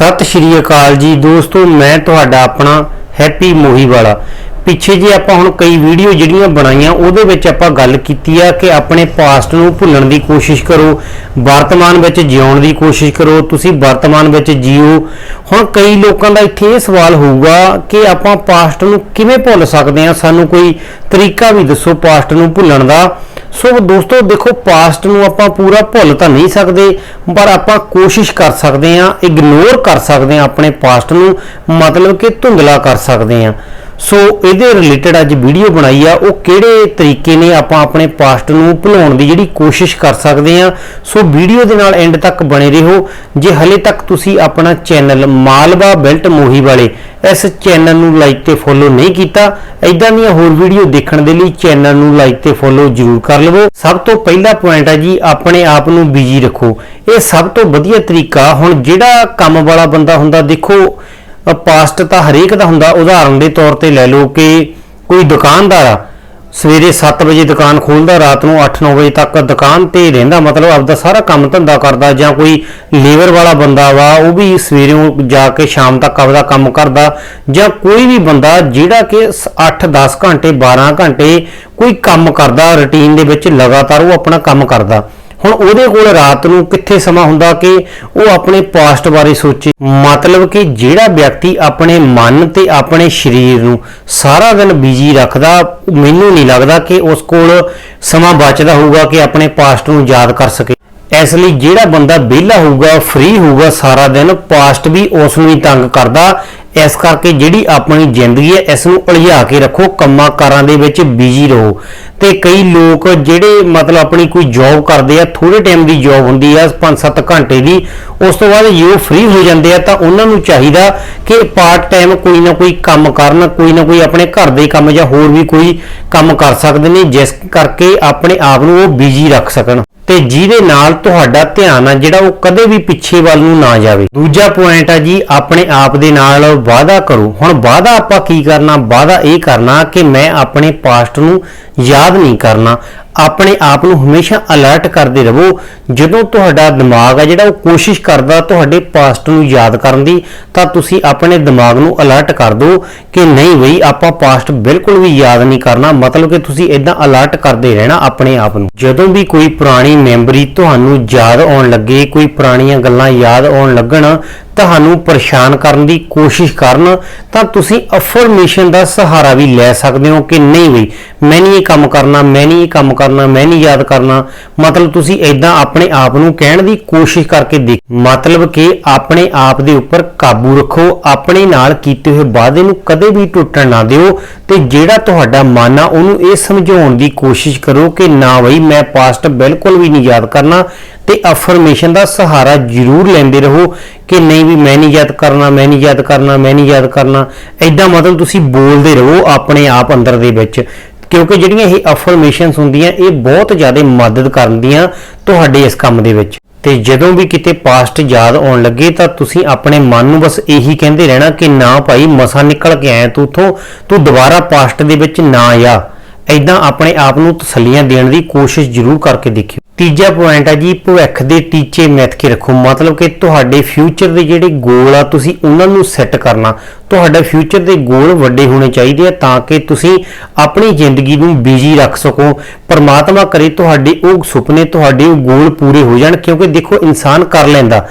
ਸਤਿ ਸ਼੍ਰੀ ਅਕਾਲ ਜੀ ਦੋਸਤੋ, ਮੈਂ ਤੁਹਾਡਾ ਆਪਣਾ ਹੈਪੀ ਮੋਹੀ ਵਾਲਾ। ਪਿੱਛੇ ਜੇ ਆਪਾਂ ਹੁਣ ਕਈ ਵੀਡੀਓ ਜਿਹੜੀਆਂ ਬਣਾਈਆਂ, ਉਹਦੇ ਵਿੱਚ ਆਪਾਂ ਗੱਲ ਕੀਤੀ ਆ ਕਿ ਆਪਣੇ ਪਾਸਟ ਨੂੰ ਭੁੱਲਣ ਦੀ ਕੋਸ਼ਿਸ਼ ਕਰੋ, ਵਰਤਮਾਨ ਵਿੱਚ ਜਿਉਣ ਦੀ ਕੋਸ਼ਿਸ਼ ਕਰੋ, ਤੁਸੀਂ ਵਰਤਮਾਨ ਵਿੱਚ ਜੀਓ। ਹੁਣ ਕਈ ਲੋਕਾਂ ਦਾ ਇੱਥੇ ਇਹ ਸਵਾਲ ਹੋਊਗਾ ਕਿ ਆਪਾਂ ਪਾਸਟ ਨੂੰ ਕਿਵੇਂ ਭੁੱਲ ਸਕਦੇ ਹਾਂ ਸਾਨੂੰ ਕੋਈ ਤਰੀਕਾ ਵੀ ਦੱਸੋ ਪਾਸਟ ਨੂੰ ਭੁੱਲਣ ਦਾ। ਸੋ ਦੋਸਤੋ, ਦੇਖੋ ਪਾਸਟ ਨੂੰ ਆਪਾਂ ਪੂਰਾ ਭੁੱਲ ਤਾਂ ਨਹੀਂ ਸਕਦੇ, ਪਰ ਆਪਾਂ ਕੋਸ਼ਿਸ਼ ਕਰ ਸਕਦੇ ਹਾਂ ਇਗਨੋਰ ਕਰ ਸਕਦੇ ਹਾਂ ਆਪਣੇ ਪਾਸਟ ਨੂੰ, ਮਤਲਬ ਕਿ ਧੁੰਦਲਾ ਕਰ ਸਕਦੇ ਹਾਂ। ਸੋ ਇਹਦੇ ਰਿਲੇਟਡ ਅੱਜ ਵੀਡੀਓ ਬਣਾਈ ਆ। ਉਹ ਕਿਹੜੇ ਤਰੀਕੇ ਨੇ ਆਪਾਂ ਆਪਣੇ ਪਾਸਟ ਨੂੰ ਭੁਲਾਉਣ ਦੀ ਜਿਹੜੀ ਕੋਸ਼ਿਸ਼ ਕਰ ਸਕਦੇ ਹਾਂ ਸੋ ਵੀਡੀਓ ਦੇ ਨਾਲ ਐਂਡ ਤੱਕ ਬਣੇ ਰਹੋ। ਜੇ ਹਲੇ ਤੱਕ ਤੁਸੀਂ ਆਪਣਾ ਚੈਨਲ ਮਾਲਵਾ ਬੈਲਟ ਮੋਹੀ ਵਾਲੇ ਇਸ ਚੈਨਲ ਨੂੰ ਲਾਈਕ ਤੇ ਫੋਲੋ ਨਹੀਂ ਕੀਤਾ ਐਦਾਂ ਦੀਆਂ ਹੋਰ ਵੀਡੀਓ ਦੇਖਣ ਦੇ ਲਈ ਚੈਨਲ ਨੂੰ ਲਾਈਕ ਤੇ ਫੋਲੋ ਜ਼ਰੂਰ ਕਰ ਲਵੋ। ਸਭ ਤੋਂ ਪਹਿਲਾ ਪੁਆਇੰਟ ਹੈ ਜੀ, ਆਪਣੇ ਆਪ ਨੂੰ ਬਿਜ਼ੀ ਰੱਖੋ। ਇਹ ਸਭ ਤੋਂ ਵਧੀਆ ਤਰੀਕਾ, ਹੁਣ ਜਿਹੜਾ ਕੰਮ ਵਾਲਾ ਬੰਦਾ ਹੁੰਦਾ, ਦੇਖੋ ਪਾਸਟ ਤਾਂ ਹਰੇਕ ਦਾ ਹੁੰਦਾ। ਉਦਾਹਰਨ ਦੇ ਤੌਰ ਤੇ ਲੈ ਲਓ ਕਿ ਕੋਈ ਦੁਕਾਨਦਾਰ ਆ, ਸਵੇਰੇ 7 ਵਜੇ ਦੁਕਾਨ ਖੋਲਦਾ ਰਾਤ ਨੂੰ 8-9 ਵਜੇ ਤੱਕ ਦੁਕਾਨ ਤੇ ਰਹਿੰਦਾ, ਮਤਲਬ ਆਪਦਾ ਸਾਰਾ ਕੰਮ ਧੰਦਾ ਕਰਦਾ ਜਾਂ ਕੋਈ ਲੇਬਰ ਵਾਲਾ ਬੰਦਾ ਵਾ, ਉਹ ਵੀ ਸਵੇਰੋਂ ਜਾ ਕੇ ਸ਼ਾਮ ਤੱਕ ਆਪਦਾ ਕੰਮ ਕਰਦਾ ਜਾਂ ਕੋਈ ਵੀ ਬੰਦਾ ਜਿਹੜਾ ਕਿ 8-10 ਘੰਟੇ 12 ਘੰਟੇ ਕੋਈ ਕੰਮ ਕਰਦਾ ਰੁਟੀਨ ਦੇ ਵਿੱਚ ਲਗਾਤਾਰ ਉਹ ਆਪਣਾ ਕੰਮ ਕਰਦਾ। ਹੁਣ ਉਹਦੇ ਕੋਲ ਰਾਤ ਨੂੰ ਕਿੱਥੇ ਸਮਾਂ ਹੁੰਦਾ ਕਿ ਉਹ ਆਪਣੇ ਪਾਸਟ ਬਾਰੇ ਸੋਚੇ? ਮਤਲਬ ਕਿ ਜਿਹੜਾ ਵਿਅਕਤੀ ਆਪਣੇ ਮਨ ਤੇ ਆਪਣੇ ਸਰੀਰ ਨੂੰ ਸਾਰਾ ਦਿਨ ਬਿਜ਼ੀ ਰੱਖਦਾ, ਮੈਨੂੰ ਨਹੀਂ ਲੱਗਦਾ ਕਿ ਉਸ ਕੋਲ ਸਮਾਂ ਬਚਦਾ ਹੋਊਗਾ ਕਿ ਆਪਣੇ ਪਾਸਟ ਨੂੰ ਯਾਦ ਕਰ ਸਕੇ। ਇਸ ਲਈ ਜਿਹੜਾ ਬੰਦਾ ਵਿਹਲਾ ਹੋਊਗਾ ਫ੍ਰੀ ਹੋਊਗਾ ਸਾਰਾ ਦਿਨ ਪਾਸਟ ਵੀ ਉਸ ਨੂੰ ਹੀ ਤੰਗ ਕਰਦਾ। ਇਸ ਕਰਕੇ ਜਿਹੜੀ ਆਪਣੀ ਜ਼ਿੰਦਗੀ ਹੈ, ਇਸ ਨੂੰ ਉਲਝਾ ਕੇ ਰੱਖੋ, ਕੰਮਾਂ ਕਾਰਾਂ ਦੇ ਵਿੱਚ ਬਿਜ਼ੀ ਰਹੋ। ਤੇ ਕਈ ਲੋਕ ਜਿਹੜੇ ਮਤਲਬ ਆਪਣੀ ਕੋਈ ਜੌਬ ਕਰਦੇ ਆ ਥੋੜੇ ਟਾਈਮ ਦੀ ਜੌਬ ਹੁੰਦੀ ਆ 5-7 ਘੰਟੇ ਦੀ, ਉਸ ਤੋਂ ਬਾਅਦ ਜੇ ਉਹ ਫ੍ਰੀ ਹੋ ਜਾਂਦੇ ਆ, ਤਾਂ ਉਹਨਾਂ ਨੂੰ ਚਾਹੀਦਾ ਕਿ ਪਾਰਟ ਟਾਈਮ ਕੋਈ ਨਾ ਕੋਈ ਕੰਮ ਕਰਨ, ਕੋਈ ਨਾ ਕੋਈ ਆਪਣੇ ਘਰ ਦੇ ਕੰਮ ਜਾਂ ਹੋਰ ਵੀ ਕੋਈ ਕੰਮ ਕਰ ਸਕਦੇ ਨੇ, ਜਿਸ ਕਰਕੇ ਆਪਣੇ ਆਪ ਨੂੰ ਉਹ ਬਿਜ਼ੀ ਰੱਖ ਸਕਣ। ਤੇ ਜਿਹਦੇ ਨਾਲ ਤੁਹਾਡਾ ਧਿਆਨ ਆ, ਜਿਹੜਾ ਉਹ ਕਦੇ ਵੀ ਪਿੱਛੇ ਵੱਲ ਨੂੰ ਨਾ ਜਾਵੇ। ਦੂਜਾ ਪੁਆਇੰਟ ਆ ਜੀ, ਆਪਣੇ ਆਪ ਦੇ ਨਾਲ ਵਾਅਦਾ ਕਰੋ। ਹੁਣ ਵਾਅਦਾ ਆਪਾਂ ਕੀ ਕਰਨਾ? ਵਾਅਦਾ ਇਹ ਕਰਨਾ ਕਿ ਮੈਂ ਆਪਣੇ ਪਾਸਟ ਨੂੰ ਯਾਦ ਨਹੀਂ ਕਰਨਾ। ਆਪਣੇ ਆਪ ਨੂੰ ਹਮੇਸ਼ਾ ਅਲਰਟ ਕਰਦੇ ਰਹੋ। ਜਦੋਂ ਤੁਹਾਡਾ ਦਿਮਾਗ ਆ ਜਿਹੜਾ, ਉਹ ਕੋਸ਼ਿਸ਼ ਕਰਦਾ ਤੁਹਾਡੇ ਪਾਸਟ ਨੂੰ ਯਾਦ ਕਰਨ ਦੀ, ਤਾਂ ਤੁਸੀਂ ਆਪਣੇ ਦਿਮਾਗ ਨੂੰ ਅਲਰਟ ਕਰ ਦਿਓ ਕਿ ਨਹੀਂ ਬਈ, ਆਪਾਂ ਪਾਸਟ ਬਿਲਕੁਲ ਵੀ ਯਾਦ ਨਹੀਂ ਕਰਨਾ। ਮਤਲਬ ਕਿ ਤੁਸੀਂ ਇਦਾਂ ਅਲਰਟ ਕਰਦੇ ਰਹਿਣਾ ਆਪਣੇ ਆਪ ਨੂੰ। ਜਦੋਂ ਵੀ ਕੋਈ ਪੁਰਾਣੀ ਮੈਮਰੀ ਤੁਹਾਨੂੰ ਯਾਦ ਆਉਣ ਲੱਗੇ, ਕੋਈ ਪੁਰਾਣੀਆਂ ਗੱਲਾਂ ਯਾਦ ਆਉਣ ਲੱਗਣ ਤੁਹਾਨੂੰ ਪਰੇਸ਼ਾਨ ਕਰਨ ਦੀ ਕੋਸ਼ਿਸ਼ ਕਰਨ ਤਾਂ ਤੁਸੀਂ ਅਫਰਮੇਸ਼ਨ ਦਾ ਸਹਾਰਾ ਵੀ ਲੈ ਸਕਦੇ ਹੋ ਕਿ ਨਹੀਂ ਬਈ, ਮੈਂ ਨਹੀਂ ਇਹ ਕੰਮ ਕਰਨਾ, ਮੈਂ ਨਹੀਂ ਇਹ ਕੰਮ ਕਰਨਾ, ਮੈਂ ਨਹੀਂ ਯਾਦ ਕਰਨਾ। ਮਤਲਬ ਤੁਸੀਂ ਇਦਾਂ ਆਪਣੇ ਆਪ ਨੂੰ ਕਹਿਣ ਦੀ ਕੋਸ਼ਿਸ਼ ਕਰਕੇ ਦੇਖ। ਮਤਲਬ ਕਿ ਆਪਣੇ ਆਪ ਦੇ ਉੱਪਰ ਕਾਬੂ ਰੱਖੋ, ਆਪਣੇ ਨਾਲ ਕੀਤੇ ਹੋਏ ਵਾਅਦੇ ਨੂੰ ਕਦੇ ਵੀ ਟੁੱਟਣ ਨਾ ਦਿਓ ਤੇ ਜਿਹੜਾ ਤੁਹਾਡਾ ਮਨ ਆ ਉਹਨੂੰ ਇਹ ਸਮਝਾਉਣ ਦੀ ਕੋਸ਼ਿਸ਼ ਕਰੋ ਕਿ ਨਾ ਬਈ, ਮੈਂ ਪਾਸਟ ਬਿਲਕੁਲ ਵੀ ਨਹੀਂ ਯਾਦ ਕਰਨਾ ਤੇ ਅਫਰਮੇਸ਼ਨ ਦਾ ਸਹਾਰਾ ਜ਼ਰੂਰ ਲੈਂਦੇ ਰਹੋ ਕਿ ਨਹੀਂ ਵੀ ਮੈਂ ਨਹੀਂ ਯਾਦ ਕਰਨਾ, ਮੈਂ ਨਹੀਂ ਯਾਦ ਕਰਨਾ, ਮੈਂ ਨਹੀਂ ਯਾਦ ਕਰਨਾ। ਐਦਾਂ ਮਤਲਬ ਤੁਸੀਂ ਬੋਲਦੇ ਰਹੋ ਆਪਣੇ ਆਪ ਅੰਦਰ ਦੇ ਵਿੱਚ। ਕਿਉਂਕਿ ਜਿਹੜੀਆਂ ਇਹ ਅਫਰਮੇਸ਼ਨਸ ਹੁੰਦੀਆਂ, ਇਹ ਬਹੁਤ ਜ਼ਿਆਦਾ ਮਦਦ ਕਰਦੀਆਂ ਤੁਹਾਡੇ ਇਸ ਕੰਮ ਦੇ ਵਿੱਚ। ਤੇ ਜਦੋਂ ਵੀ ਕਿਤੇ ਪਾਸਟ ਯਾਦ ਆਉਣ ਲੱਗੇ, ਤਾਂ ਤੁਸੀਂ ਆਪਣੇ ਮਨ ਨੂੰ ਬਸ ਇਹੀ ਕਹਿੰਦੇ ਰਹਿਣਾ ਕਿ ਨਾ ਭਾਈ, ਮਸਾ ਨਿਕਲ ਕੇ ਆਇਆ ਤੂੰ ਉਥੋਂ, ਤੂੰ ਦੁਬਾਰਾ ਪਾਸਟ ਦੇ ਵਿੱਚ ਨਾ ਆ। ਐਦਾਂ ਆਪਣੇ ਆਪ ਨੂੰ ਤਸੱਲੀਆਂ ਦੇਣ ਦੀ ਕੋਸ਼ਿਸ਼ ਜ਼ਰੂਰ ਕਰਕੇ ਦੇਖਿਓ। ਤੀਜਾ ਪੁਆਇੰਟ ਹੈ ਜੀ, ਭਵਿੱਖ ਦੇ ਟੀਚੇ ਮਿੱਥ ਕੇ ਰੱਖੋ। ਮਤਲਬ ਕਿ ਤੁਹਾਡੇ ਫਿਊਚਰ ਦੇ ਜਿਹੜੇ ਗੋਲ ਆ, ਤੁਸੀਂ ਉਹਨਾਂ ਨੂੰ ਸੈੱਟ ਕਰਨਾ। ਤੁਹਾਡਾ ਫਿਊਚਰ ਦੇ ਗੋਲ ਵੱਡੇ ਹੋਣੇ ਚਾਹੀਦੇ ਆ ਤਾਂ ਕਿ ਤੁਸੀਂ ਆਪਣੀ ਜ਼ਿੰਦਗੀ ਨੂੰ ਬਿਜ਼ੀ ਰੱਖ ਸਕੋ। ਪਰਮਾਤਮਾ ਕਰੇ ਤੁਹਾਡੇ ਉਹ ਸੁਪਨੇ, ਤੁਹਾਡੇ ਉਹ ਗੋਲ ਪੂਰੇ ਹੋ ਜਾਣ, ਕਿਉਂਕਿ ਦੇਖੋ ਇਨਸਾਨ ਕਰ ਲੈਂਦਾ।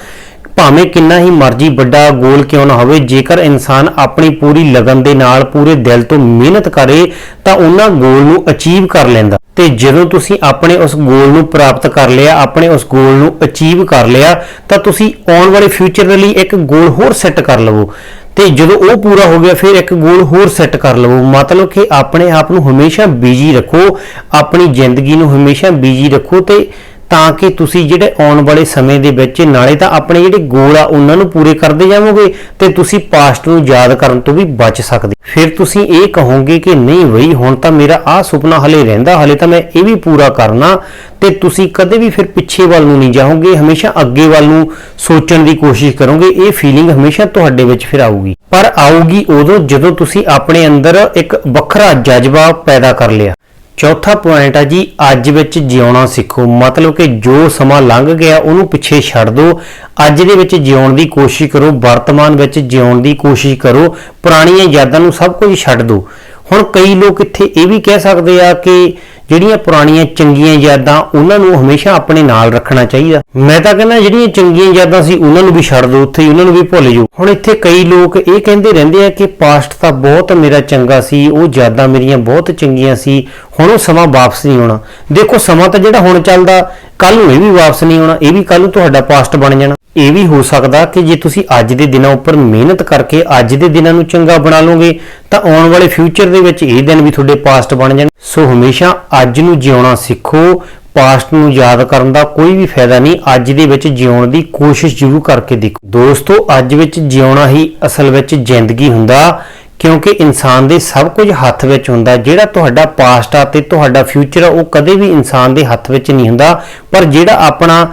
ਭਾਵੇਂ ਕਿੰਨਾ ਹੀ ਮਰਜ਼ੀ ਵੱਡਾ ਗੋਲ ਕਿਉਂ ਨਾ ਹੋਵੇ, ਜੇਕਰ ਇਨਸਾਨ ਆਪਣੀ ਪੂਰੀ ਲਗਨ ਦੇ ਨਾਲ ਪੂਰੇ ਦਿਲ ਤੋਂ ਮਿਹਨਤ ਕਰੇ, ਤਾਂ ਉਹਨਾਂ ਗੋਲ ਨੂੰ ਅਚੀਵ ਕਰ ਲੈਂਦਾ। ਤੇ ਜਦੋਂ ਤੁਸੀਂ ਆਪਣੇ ਉਸ ਗੋਲ ਨੂੰ ਪ੍ਰਾਪਤ ਕਰ ਲਿਆ, ਆਪਣੇ ਉਸ ਗੋਲ ਨੂੰ ਅਚੀਵ ਕਰ ਲਿਆ, ਤਾਂ ਤੁਸੀਂ ਆਉਣ ਵਾਲੇ ਫਿਊਚਰ ਦੇ ਲਈ ਇੱਕ ਗੋਲ ਹੋਰ ਸੈੱਟ ਕਰ ਲਵੋ। ਤੇ ਜਦੋਂ ਉਹ ਪੂਰਾ ਹੋ ਗਿਆ, ਫਿਰ ਇੱਕ ਗੋਲ ਹੋਰ ਸੈੱਟ ਕਰ ਲਵੋ। ਮਤਲਬ ਕਿ ਆਪਣੇ ਆਪ ਨੂੰ ਹਮੇਸ਼ਾ ਬਿਜ਼ੀ ਰੱਖੋ, ਆਪਣੀ ਜ਼ਿੰਦਗੀ ਨੂੰ ਹਮੇਸ਼ਾ ਬਿਜ਼ੀ ਰੱਖੋ ਤੇ ਤਾਂ ਕਿ ਤੁਸੀਂ ਜਿਹੜੇ ਆਉਣ ਵਾਲੇ ਸਮੇਂ ਦੇ ਵਿੱਚ ਨਾਲੇ ਤਾਂ ਆਪਣੇ ਜਿਹੜੇ ਗੋਲ ਆ, ਉਹਨਾਂ ਨੂੰ ਪੂਰੇ ਕਰਦੇ ਜਾਵੋਗੇ ਤੇ ਤੁਸੀਂ ਪਾਸਟ ਨੂੰ ਯਾਦ ਕਰਨ ਤੋਂ ਵੀ ਬਚ ਸਕਦੇ। ਫਿਰ ਤੁਸੀਂ ਇਹ ਕਹੋਗੇ ਕਿ ਨਹੀਂ ਬਈ, ਹੁਣ ਤਾਂ ਮੇਰਾ ਆਹ ਸੁਪਨਾ ਹਲੇ ਰਹਿੰਦਾ, ਹਲੇ ਤਾਂ ਮੈਂ ਇਹ ਵੀ ਪੂਰਾ ਕਰਨਾ ਤੇ ਤੁਸੀਂ ਕਦੇ ਵੀ ਫਿਰ ਪਿੱਛੇ ਵੱਲ ਨੂੰ ਨਹੀਂ ਜਾਓਗੇ, ਹਮੇਸ਼ਾ ਅੱਗੇ ਵੱਲ ਨੂੰ ਸੋਚਣ ਦੀ ਕੋਸ਼ਿਸ਼ ਕਰੋਗੇ, ਇਹ ਫੀਲਿੰਗ ਹਮੇਸ਼ਾ ਤੁਹਾਡੇ ਵਿੱਚ ਫਿਰ ਆਊਗੀ। ਪਰ ਆਊਗੀ ਉਦੋਂ ਜਦੋਂ ਤੁਸੀਂ ਆਪਣੇ ਅੰਦਰ ਇੱਕ ਵੱਖਰਾ ਜਜ਼ਬਾ ਪੈਦਾ ਕਰ ਲਿਆ। ਚੌਥਾ ਪੁਆਇੰਟ ਆ ਜੀ, ਅੱਜ ਵਿੱਚ ਜਿਉਣਾ ਸਿੱਖੋ। ਮਤਲਬ ਕਿ ਜੋ ਸਮਾਂ ਲੰਘ ਗਿਆ, ਉਹਨੂੰ ਪਿੱਛੇ ਛੱਡ ਦਿਓ ਅੱਜ ਦੇ ਵਿੱਚ ਜਿਉਣ ਦੀ ਕੋਸ਼ਿਸ਼ ਕਰੋ। ਵਰਤਮਾਨ ਵਿੱਚ ਜਿਉਣ ਦੀ ਕੋਸ਼ਿਸ਼ ਕਰੋ। ਪੁਰਾਣੀਆਂ ਯਾਦਾਂ ਨੂੰ ਸਭ ਕੁਝ ਛੱਡ ਦਿਓ ਹੁਣ ਕਈ ਲੋਕ ਇੱਥੇ ਇਹ ਵੀ ਕਹਿ ਸਕਦੇ ਆ ਕਿ ਜਿਹੜੀਆਂ ਪੁਰਾਣੀਆਂ ਚੰਗੀਆਂ ਯਾਦਾਂ ਉਹਨਾਂ ਨੂੰ ਹਮੇਸ਼ਾ ਆਪਣੇ ਨਾਲ ਰੱਖਣਾ ਚਾਹੀਦਾ। ਮੈਂ ਤਾਂ ਕਹਿੰਦਾ ਜਿਹੜੀਆਂ ਚੰਗੀਆਂ ਯਾਦਾਂ ਸੀ ਉਹਨਾਂ ਨੂੰ ਵੀ ਛੱਡ ਦਿਓ ਉੱਥੇ ਹੀ, ਉਹਨਾਂ ਨੂੰ ਵੀ ਭੁੱਲ ਜਾਓ। ਹੁਣ ਇੱਥੇ ਕਈ ਲੋਕ ਇਹ ਕਹਿੰਦੇ ਰਹਿੰਦੇ ਆ ਕਿ ਪਾਸਟ ਤਾਂ ਬਹੁਤ ਮੇਰਾ ਚੰਗਾ ਸੀ, ਉਹ ਯਾਦਾਂ ਮੇਰੀਆਂ ਬਹੁਤ ਚੰਗੀਆਂ ਸੀ, ਹੁਣ ਉਹ ਸਮਾਂ ਵਾਪਸ ਨਹੀਂ ਆਉਣਾ ਦੇਖੋ ਸਮਾਂ ਤਾਂ ਜਿਹੜਾ ਹੁਣ ਚੱਲਦਾ ਕੱਲ ਨੂੰ ਇਹ ਵੀ ਵਾਪਸ ਨਹੀਂ ਆਉਣਾ ਇਹ ਵੀ ਕੱਲ ਨੂੰ ਤੁਹਾਡਾ ਪਾਸਟ ਬਣ ਜਾਣਾ। ਇਹ ਵੀ ਹੋ ਸਕਦਾ ਕਿ ਜੇ ਤੁਸੀਂ ਅੱਜ ਦੇ ਦਿਨਾਂ ਉੱਪਰ ਮਿਹਨਤ ਕਰਕੇ ਅੱਜ ਦੇ ਦਿਨਾਂ ਨੂੰ ਚੰਗਾ ਬਣਾ ਲਓਗੇ ਤਾਂ ਆਉਣ ਵਾਲੇ ਫਿਊਚਰ ਦੇ ਵਿੱਚ ਇਹ ਦਿਨ ਵੀ ਤੁਹਾਡੇ ਪਾਸਟ ਬਣ ਜਾਣ। ਸੋ ਹਮੇਸ਼ਾ ਅੱਜ ਨੂੰ ਜਿਉਣਾ ਸਿੱਖੋ। ਪਾਸਟ ਨੂੰ ਯਾਦ ਕਰਨ ਦਾ ਕੋਈ ਵੀ ਫਾਇਦਾ ਨਹੀਂ। ਅੱਜ ਦੇ ਵਿੱਚ ਜਿਉਣ ਦੀ ਕੋਸ਼ਿਸ਼ ਜ਼ਰੂਰ ਕਰਕੇ ਦੇਖੋ। ਦੋਸਤੋ, ਅੱਜ ਵਿੱਚ ਜਿਉਣਾ ਹੀ ਅਸਲ ਵਿੱਚ ਜ਼ਿੰਦਗੀ ਹੁੰਦਾ, ਕਿਉਂਕਿ ਇਨਸਾਨ ਦੇ ਸਭ ਕੁਝ ਹੱਥ ਵਿੱਚ ਹੁੰਦਾ। ਜਿਹੜਾ ਤੁਹਾਡਾ ਪਾਸਟ ਆ ਤੇ ਤੁਹਾਡਾ ਫਿਊਚਰ ਆ, ਉਹ ਕਦੇ ਵੀ ਇਨਸਾਨ ਦੇ ਹੱਥ ਵਿੱਚ ਨਹੀਂ ਹੁੰਦਾ। ਪਰ ਜਿਹੜਾ ਆਪਣਾ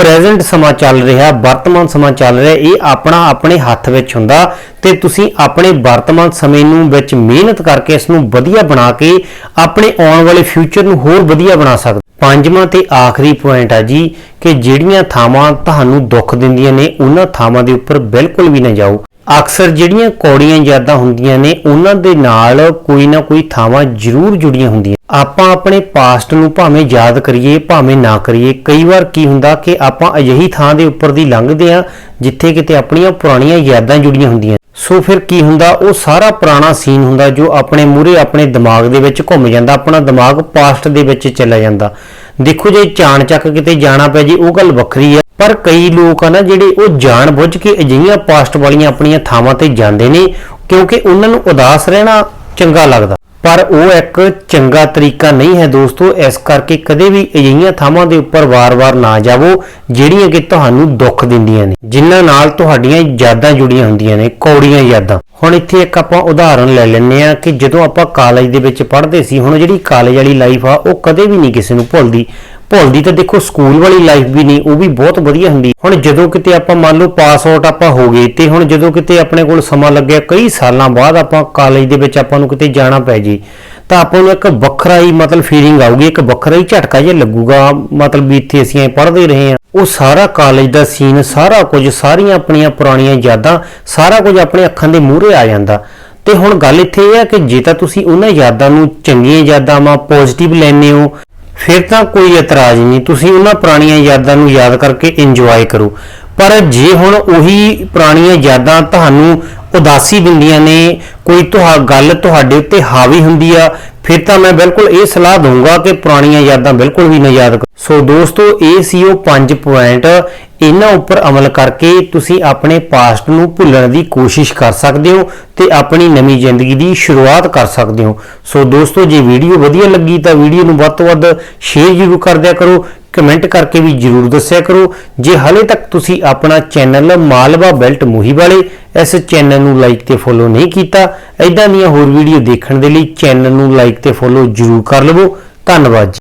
ਪ੍ਰੈਜ਼ੈਂਟ ਸਮਾਂ ਚੱਲ ਰਿਹਾ, ਵਰਤਮਾਨ ਸਮਾਂ ਚੱਲ ਰਿਹਾ, ਇਹ ਆਪਣਾ ਆਪਣੇ ਹੱਥ ਵਿੱਚ ਹੁੰਦਾ ਤੇ ਤੁਸੀਂ ਆਪਣੇ ਵਰਤਮਾਨ ਸਮੇਂ ਨੂੰ ਵਿੱਚ ਮਿਹਨਤ ਕਰਕੇ ਇਸ ਨੂੰ ਵਧੀਆ ਬਣਾ ਕੇ ਆਪਣੇ ਆਉਣ ਵਾਲੇ ਫਿਊਚਰ ਨੂੰ ਹੋਰ ਵਧੀਆ ਬਣਾ ਸਕਦੇ ਪੰਜਵਾਂ ਤੇ ਆਖਰੀ ਪੁਆਇੰਟ ਆ ਜੀ ਕਿ ਜਿਹੜੀਆਂ ਥਾਵਾਂ ਤੁਹਾਨੂੰ ਦੁੱਖ ਦਿੰਦੀਆਂ ਨੇ, ਉਹਨਾਂ ਥਾਵਾਂ ਦੇ ਉੱਪਰ ਬਿਲਕੁਲ ਵੀ ਨਾ ਜਾਓ। ਅਕਸਰ ਜਿਹੜੀਆਂ ਕੌੜੀਆਂ ਯਾਦਾਂ ਹੁੰਦੀਆਂ ਨੇ, ਉਹਨਾਂ ਦੇ ਨਾਲ ਕੋਈ ਨਾ ਕੋਈ ਥਾਵਾਂ ਜ਼ਰੂਰ ਜੁੜੀਆਂ ਹੁੰਦੀਆਂ। ਆਪਾਂ ਆਪਣੇ ਪਾਸਟ ਨੂੰ ਭਾਵੇਂ ਯਾਦ ਕਰੀਏ, ਭਾਵੇਂ ਨਾ ਕਰੀਏ, ਕਈ ਵਾਰ ਕੀ ਹੁੰਦਾ ਕਿ ਆਪਾਂ ਅਜਿਹੀ ਥਾਂ ਦੇ ਉੱਪਰ ਦੀ ਲੰਘਦੇ ਆ ਜਿੱਥੇ ਕਿਤੇ ਆਪਣੀਆਂ ਪੁਰਾਣੀਆਂ ਯਾਦਾਂ ਜੁੜੀਆਂ ਹੁੰਦੀਆਂ। ਸੋ ਫਿਰ ਕੀ ਹੁੰਦਾ, ਉਹ ਸਾਰਾ ਪੁਰਾਣਾ ਸੀਨ ਹੁੰਦਾ ਜੋ ਆਪਣੇ ਮੂਹਰੇ, ਆਪਣੇ ਦਿਮਾਗ ਦੇ ਵਿੱਚ ਘੁੰਮ ਜਾਂਦਾ, ਆਪਣਾ ਦਿਮਾਗ ਪਾਸਟ ਦੇ ਵਿੱਚ ਚਲਾ ਜਾਂਦਾ। ਦੇਖੋ ਜੇ ਚਾਣ ਚੱਕ ਕਿਤੇ ਜਾਣਾ ਪੈ ਜੇ, ਉਹ ਗੱਲ ਵੱਖਰੀ ਹੈ ਪਰ ਕਈ ਲੋਕ ਆ ਨਾ ਜਿਹੜੇ ਉਹ ਜਾਣ ਬੁੱਝ ਕੇ ਅਜਿਹੀਆਂ ਪਾਸਟ ਵਾਲੀਆਂ ਆਪਣੀਆਂ ਥਾਵਾਂ ਤੇ ਜਾਂਦੇ ਨੇ, ਕਿਉਂਕਿ ਉਹਨਾਂ ਨੂੰ ਉਦਾਸ ਰਹਿਣਾ ਚੰਗਾ ਲੱਗਦਾ। ਪਰ ਉਹ ਇੱਕ ਚੰਗਾ ਤਰੀਕਾ ਨਹੀਂ ਹੈ ਦੋਸਤੋ, ਇਸ ਕਰਕੇ ਕਦੇ ਵੀ ਅਜਿਹੀਆਂ ਥਾਵਾਂ ਦੇ ਉੱਪਰ ਵਾਰ-ਵਾਰ ਨਾ ਜਾਵੋ, ਜਿਹੜੀਆਂ ਕਿ ਤੁਹਾਨੂੰ ਦੁੱਖ ਦਿੰਦੀਆਂ ਨੇ, ਜਿਨ੍ਹਾਂ ਨਾਲ ਤੁਹਾਡੀਆਂ ਯਾਦਾਂ ਜੁੜੀਆਂ ਹੁੰਦੀਆਂ ਨੇ, ਕੌੜੀਆਂ ਯਾਦਾਂ। ਹੁਣ ਇੱਥੇ ਇੱਕ ਆਪਾਂ ਉਦਾਹਰਨ ਲੈ ਲੈਂਦੇ ਆ ਕਿ ਜਦੋਂ ਆਪਾਂ ਕਾਲਜ ਦੇ ਵਿੱਚ ਪੜ੍ਹਦੇ ਸੀ, ਹੁਣ ਜਿਹੜੀ ਕਾਲਜ ਵਾਲੀ ਲਾਈਫ ਆ, ਉਹ ਕਦੇ ਵੀ ਨਹੀਂ ਕਿਸੇ ਨੂੰ ਭੁੱਲਦੀ। ਭੁੱਲਦੀ ਤਾਂ ਦੇਖੋ ਸਕੂਲ ਵਾਲੀ ਲਾਈਫ ਵੀ ਨਹੀਂ, ਉਹ ਵੀ ਬਹੁਤ ਵਧੀਆ ਹੁੰਦੀ। ਹੁਣ ਜਦੋਂ ਕਿਤੇ ਆਪਾਂ ਮੰਨ ਲਓ ਪਾਸ ਆਊਟ ਆਪਾਂ ਹੋ ਗਏ ਤੇ ਹੁਣ ਜਦੋਂ ਕਿਤੇ ਆਪਣੇ ਕੋਲ ਸਮਾਂ ਲੱਗਿਆ, ਕਈ ਸਾਲਾਂ ਬਾਅਦ ਆਪਾਂ ਕਾਲਜ ਦੇ ਵਿੱਚ ਆਪਾਂ ਨੂੰ ਕਿਤੇ ਜਾਣਾ ਪੈ ਜੇ, ਤਾਂ ਆਪਾਂ ਨੂੰ ਇੱਕ ਵੱਖਰਾ ਹੀ ਮਤਲਬ ਫੀਲਿੰਗ ਆਊਗੀ, ਇੱਕ ਵੱਖਰਾ ਹੀ ਝਟਕਾ ਜਿਹਾ ਲੱਗੂਗਾ, ਮਤਲਬ ਵੀ ਇੱਥੇ ਅਸੀਂ ਪੜ੍ਹਦੇ ਰਹੇ ਹਾਂ। ਉਹ ਸਾਰਾ ਕਾਲਜ ਦਾ ਸੀਨ ਸਾਰਾ ਕੁਝ, ਸਾਰੀਆਂ ਆਪਣੀਆਂ ਪੁਰਾਣੀਆਂ ਯਾਦਾਂ, ਸਾਰਾ ਕੁਝ ਆਪਣੇ ਅੱਖਾਂ ਦੇ ਮੂਹਰੇ ਆ ਜਾਂਦਾ। ਤੇ ਹੁਣ ਗੱਲ ਇੱਥੇ ਇਹ ਹੈ ਕਿ ਜੇ ਤਾਂ ਤੁਸੀਂ ਉਹਨਾਂ ਯਾਦਾਂ ਨੂੰ ਚੰਗੀਆਂ ਯਾਦਾਂ ਮਾ ਪੋਜ਼ਿਟਿਵ ਲੈਣੇ ਹੋ ਫਿਰ ਤਾਂ ਕੋਈ ਇਤਰਾਜ਼ ਨਹੀਂ। ਤੁਸੀਂ ਉਹਨਾਂ ਪੁਰਾਣੀਆਂ ਯਾਦਾਂ ਨੂੰ ਯਾਦ ਕਰਕੇ ਇੰਜੋਏ ਕਰੋ। ਪਰ ਜੇ ਹੁਣ ਉਹੀ ਪੁਰਾਣੀਆਂ ਯਾਦਾਂ ਤੁਹਾਨੂੰ ਉਦਾਸੀ ਦਿੰਦੀਆਂ ਨੇ, ਕੋਈ ਤੁਹਾ, ਗੱਲ ਤੁਹਾਡੇ ਉੱਤੇ ਹਾਵੀ ਹੁੰਦੀ ਆ, ਫਿਰ ਤਾਂ ਮੈਂ ਬਿਲਕੁਲ ਇਹ ਸਲਾਹ ਦਊਂਗਾ ਕਿ ਪੁਰਾਣੀਆਂ ਯਾਦਾਂ ਬਿਲਕੁਲ ਵੀ ਨਾ ਯਾਦ ਕਰੋ। ਸੋ ਦੋਸਤੋ, ਇਹ ਸੀ ਉਹ ਪੰਜ ਪੁਆਇੰਟ। ਇਹਨਾਂ ਉੱਪਰ ਅਮਲ ਕਰਕੇ ਤੁਸੀਂ ਆਪਣੇ ਪਾਸਟ ਨੂੰ ਭੁੱਲਣ ਦੀ ਕੋਸ਼ਿਸ਼ ਕਰ ਸਕਦੇ ਹੋ ਤੇ ਆਪਣੀ ਨਵੀਂ ਜ਼ਿੰਦਗੀ ਦੀ ਸ਼ੁਰੂਆਤ ਕਰ ਸਕਦੇ ਹੋ। ਸੋ ਦੋਸਤੋ, ਜੇ ਵੀਡੀਓ ਵਧੀਆ ਲੱਗੀ ਤਾਂ ਵੀਡੀਓ ਨੂੰ ਵੱਧ ਤੋਂ ਵੱਧ ਸ਼ੇਅਰ ਜ਼ਰੂਰ ਕਰ ਦਿਆ ਕਰੋ ਕਮੈਂਟ ਕਰਕੇ ਵੀ ਜਰੂਰ ਦੱਸਿਆ ਕਰੋ। ਜੇ ਹਾਲੇ ਤੱਕ ਤੁਸੀਂ ਆਪਣਾ ਚੈਨਲ ਮਾਲਵਾ ਬੈਲਟ ਮੂਹੀ ਵਾਲੇ ਇਸ ਚੈਨਲ ਨੂੰ ਲਾਈਕ ਤੇ ਫੋਲੋ ਨਹੀਂ ਕੀਤਾ ਐਦਾਂ ਦੀਆਂ ਹੋਰ ਵੀਡੀਓ ਦੇਖਣ ਦੇ ਲਈ ਚੈਨਲ ਨੂੰ ਲਾਈਕ ਤੇ ਫੋਲੋ ਜਰੂਰ ਕਰ ਲਵੋ। ਧੰਨਵਾਦ ਜੀ।